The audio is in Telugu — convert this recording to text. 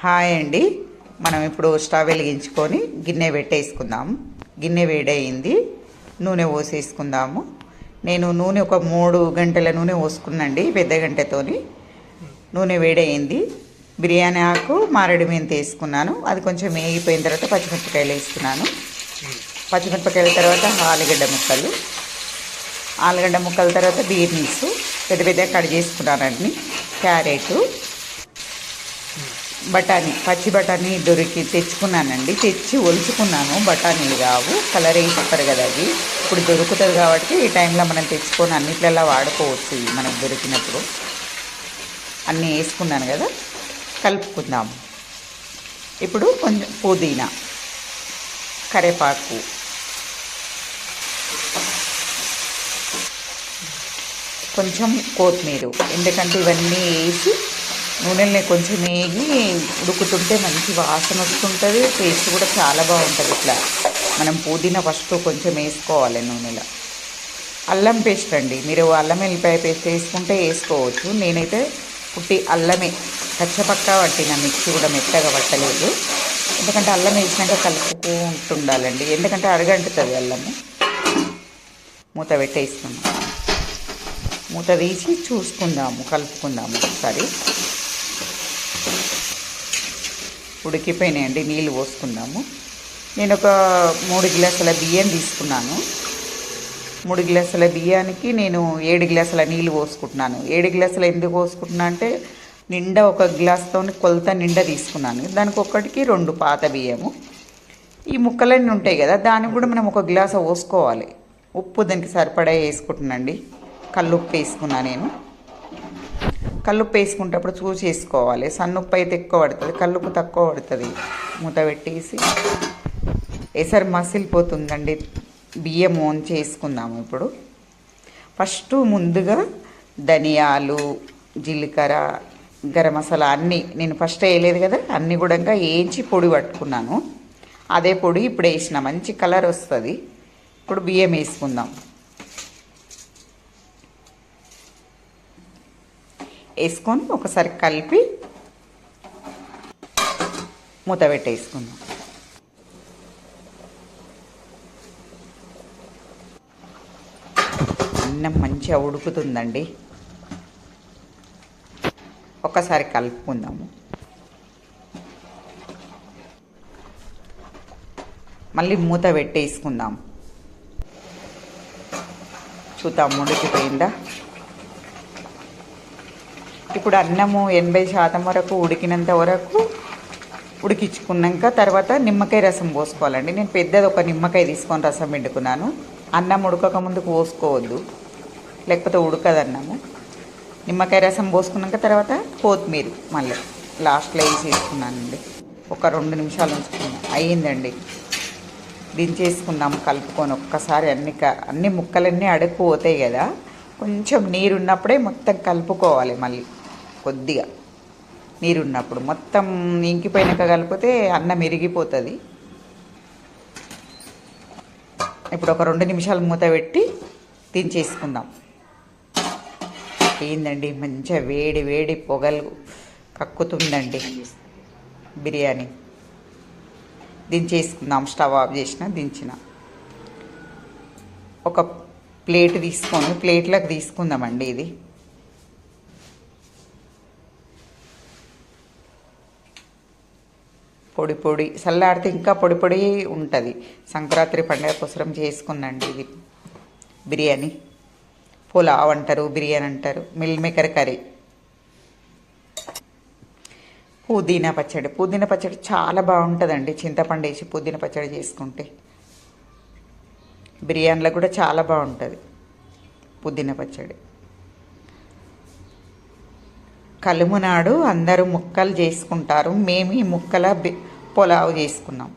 హాయ్ అండి. మనం ఇప్పుడు స్టవ్ వెలిగించుకొని గిన్నె పెట్టేసుకుందాం. గిన్నె వేడయింది. నూనె పోసేసుకుందాము. నేను నూనె ఒక మూడు గంటల నూనె పోసుకున్నాండి పెద్ద గంటతోని. నూనె వేడయింది. బిర్యానీ ఆకు మారేడు మెంతి వేసుకున్నాను అది కొంచెం వేగిపోయిన తర్వాత పచ్చిమిరపకాయలు వేసుకున్నాను. పచ్చిమిరపకాయల తర్వాత ఆలుగడ్డ ముక్కలు. ఆలుగడ్డ ముక్కల తర్వాత బీర్నీస్ పెద్ద పెద్దగా కట్ చేసుకున్నానండి క్యారెట్. బఠానీ పచ్చి బఠానీ దొరికి తెచ్చుకున్నానండి. తెచ్చి ఒలుచుకున్నాను. బఠానీలు కావు కలర్ వేసి చెప్పారు కదా అది. ఇప్పుడు దొరుకుతుంది కాబట్టి ఈ టైంలో మనం తెచ్చుకొని అన్నిట్లలో వాడుకోవచ్చు మనకు దొరికినప్పుడు. అన్నీ వేసుకున్నాను కదా. కలుపుకుందాం. ఇప్పుడు కొంచెం పుదీనా కరేపాకు. కొంచెం కొత్తిమీర. ఎందుకంటే ఇవన్నీ వేసి నూనెల్ని కొంచెం వేగి ఉడుకుతుంటే మంచి వాసన వస్తుంటుంది టేస్ట్ కూడా చాలా బాగుంటుంది ఇట్లా. మనం పుదీనా ఫస్ట్ కొంచెం వేసుకోవాలి నూనెలో. అల్లం పేస్ట్ అండి. మీరు అల్లం వెల్లిపాయ పేస్ట్ వేసుకుంటే వేసుకోవచ్చు. నేనైతే పుట్టి అల్లమే కచ్చపక్క పట్టిన మిక్సీ కూడా మెత్తగా పట్టలేదు. ఎందుకంటే అల్లం వేసినాక కలుపుకుంటుండాలండి ఎందుకంటే అరగంటుతుంది అల్లము. మూత పెట్టేసుకుందాం మూత తీసి చూసుకుందాము కలుపుకుందాము ఒకసారి. ఉడికిపోయినాయండి నీళ్ళు పోసుకుందాము. నేను ఒక మూడు గ్లాసుల బియ్యం తీసుకున్నాను. మూడు గ్లాసుల బియ్యానికి నేను ఏడు గ్లాసుల నీళ్ళు పోసుకుంటున్నాను. ఏడు గ్లాసులు ఎందుకు పోసుకుంటున్నా అంటే నిండా ఒక గ్లాస్తో కొలత నిండా తీసుకున్నాను. దానికి ఒక్కటికి రెండు పాత బియ్యము. ఈ ముక్కలన్నీ ఉంటాయి కదా దానికి కూడా మనం ఒక గ్లాసు పోసుకోవాలి. ఉప్పు దానికి సరిపడా వేసుకుంటున్నాండి కల్లుప్పు వేసుకున్నా నేను. కల్లుప్పు వేసుకుంటప్పుడు చూసి వేసుకోవాలి. సన్నుప్పు అయితే ఎక్కువ పడుతుంది. కల్లుప్పు తక్కువ పడుతుంది. మూత పెట్టేసి ఎసరు మసిలిపోతుందండి. బియ్యం ఓన్ చేసుకుందాము ఇప్పుడు. ఫస్ట్ ముందుగా ధనియాలు జీలకర్ర గరం మసాలా అన్నీ నేను ఫస్ట్ వేయలేదు కదా అన్నీ కూడా వేయించి పొడి పట్టుకున్నాను. అదే పొడి ఇప్పుడు వేసిన మంచి కలర్ వస్తుంది. ఇప్పుడు బియ్యం వేసుకుందాం. వేసుకొని ఒకసారి కలిపి మూత పెట్టేసుకుందాం అన్నం మంచిగా ఉడుకుతుందండి. ఒకసారి కలుపుకుందాము. మళ్ళీ మూత పెట్టేసుకుందాం చూద్దాం ఉడికిపోయిందా? ఇప్పుడు అన్నము ఎనభై శాతం వరకు ఉడికినంత వరకు ఉడికించుకున్నాక తర్వాత నిమ్మకాయ రసం పోసుకోవాలండి. నేను పెద్దది ఒక నిమ్మకాయ తీసుకొని రసం పిండుకున్నాను. అన్నం ఉడకక ముందుకు పోసుకోవద్దు. లేకపోతే ఉడకదు అన్నము. నిమ్మకాయ రసం పోసుకున్నాక తర్వాత కొత్తిమీర మళ్ళీ లాస్ట్లో వేసి వేసుకున్నానండి ఒక రెండు నిమిషాలు ఉంచుకున్నాం. అయ్యిందండి. దించేసుకుందాం కలుపుకొని ఒక్కసారి అన్ని క అన్ని ముక్కలన్నీ అడుక్కుపోతాయి కదా. కొంచెం నీరున్నప్పుడే మొత్తం కలుపుకోవాలి మళ్ళీ కొద్దిగా. నీరున్నప్పుడు మొత్తం ఇంకిపోయినాక కలిపితే అన్నం ఇరిగిపోతుంది. ఇప్పుడు ఒక రెండు నిమిషాలు మూత పెట్టి దించేసుకుందాం. ఏందండి మంచిగా వేడి వేడి పొగలు కక్కుతుందండి బిర్యానీ. దించేసుకుందాం స్టవ్ ఆఫ్ చేసిన దించిన. ఒక ప్లేట్ తీసుకొని ప్లేట్లకు తీసుకుందామండి ఇది. పొడి పొడి చల్లారితే ఇంకా పొడి పొడి ఉంటుంది. సంక్రాంతి పండుగ కోసరం చేసుకుందండి ఇది. బిర్యానీ. పులావ్ అంటారు బిర్యానీ అంటారు మిల్ మేకర్ కర్రీ. పుదీనా పచ్చడి. పుదీనా పచ్చడి చాలా బాగుంటుందండి. చింతపండు వేసి పుదీనా పచ్చడి చేసుకుంటే. బిర్యానీలో కూడా చాలా బాగుంటుంది. పుదీనా పచ్చడి. కలుమునాడు అందరూ ముక్కలు చేసుకుంటారు. మేము ఈ ముక్కల బి- పులావ్ చేసుకున్నాం.